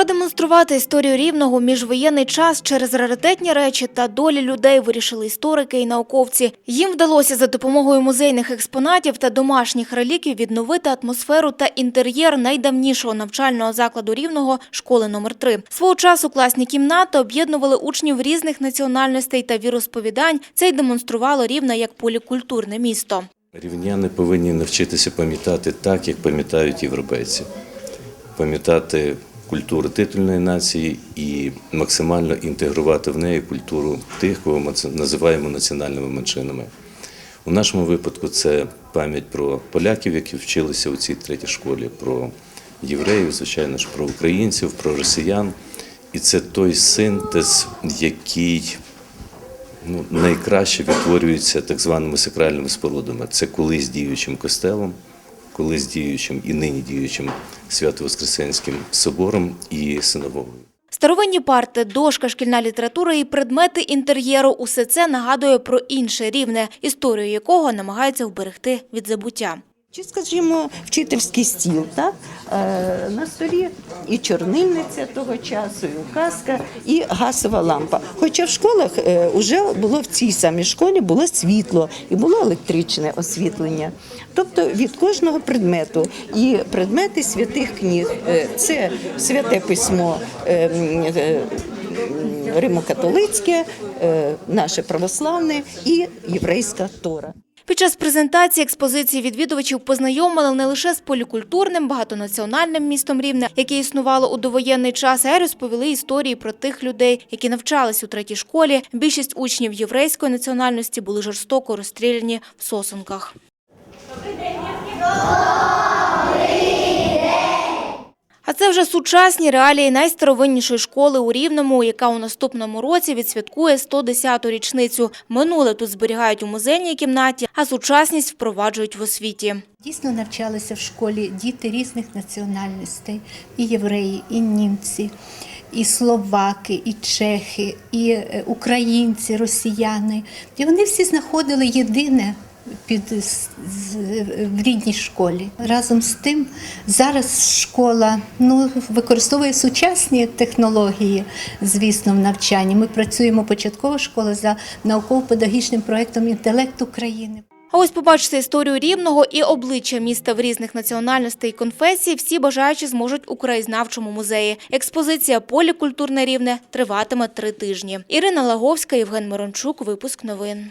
Продемонструвати історію рівного міжвоєнний час через раритетні речі та долі людей вирішили історики і науковці. Їм вдалося за допомогою музейних експонатів та домашніх реліквій відновити атмосферу та інтер'єр найдавнішого навчального закладу рівного школи номер 3 Свого часу класні кімнати об'єднували учнів різних національностей та віросповідань. Це й демонструвало рівне як полікультурне місто. Рівняни повинні навчитися пам'ятати так, як пам'ятають європейці, пам'ятати культуру титульної нації і максимально інтегрувати в неї культуру тих, кого ми називаємо національними меншинами. У нашому випадку це пам'ять про поляків, які вчилися у цій третій школі, про євреїв, звичайно ж, про українців, про росіян. І це той синтез, який ну, найкраще відтворюється так званими сакральними спорудами. Це колись діючим костелом, колись діючим і нині діючим Свято-Воскресенським собором і синагогою. Старовинні парти, дошка, шкільна література і предмети інтер'єру – усе це нагадує про інше рівне, історію якого намагаються вберегти від забуття. Чи, скажімо, вчительський стіл, так? Е, на столі і чорнильниця того часу, і указка, і газова лампа. Хоча в школах вже було в цій самій школі було світло і було електричне освітлення. Тобто від кожного предмету. І предмети святих книг е, це святе письмо. е, е, Римо-католицьке, е, наше православне і єврейська Тора. Під час презентації експозиції відвідувачів познайомили не лише з полікультурним багатонаціональним містом Рівне, яке існувало у довоєнний час, а й розповіли історії про тих людей, які навчались у третій школі. Більшість учнів єврейської національності були жорстоко розстріляні в сосунках. А це вже сучасні реалії найстаровиннішої школи у Рівному, яка у наступному році відсвяткує 110-ту річницю. Минуле тут зберігають у музейній кімнаті, а сучасність впроваджують в освіті. Дійсно навчалися в школі діти різних національностей: і євреї, і німці, і словаки, і чехи, і е, українці, росіяни. І вони всі знаходили єдине. Під в рідній школі разом з тим зараз школа ну використовує сучасні технології, звісно, в навчанні. Ми працюємо початкова школа за науково-педагогічним проектом інтелект України. А ось побачити історію рівного і обличчя міста в різних національностей і конфесій всі бажаючі зможуть у краєзнавчому музеї. Експозиція Полікультурне рівне триватиме три тижні. Ірина Лаговська, Євген Мирончук. Випуск новин.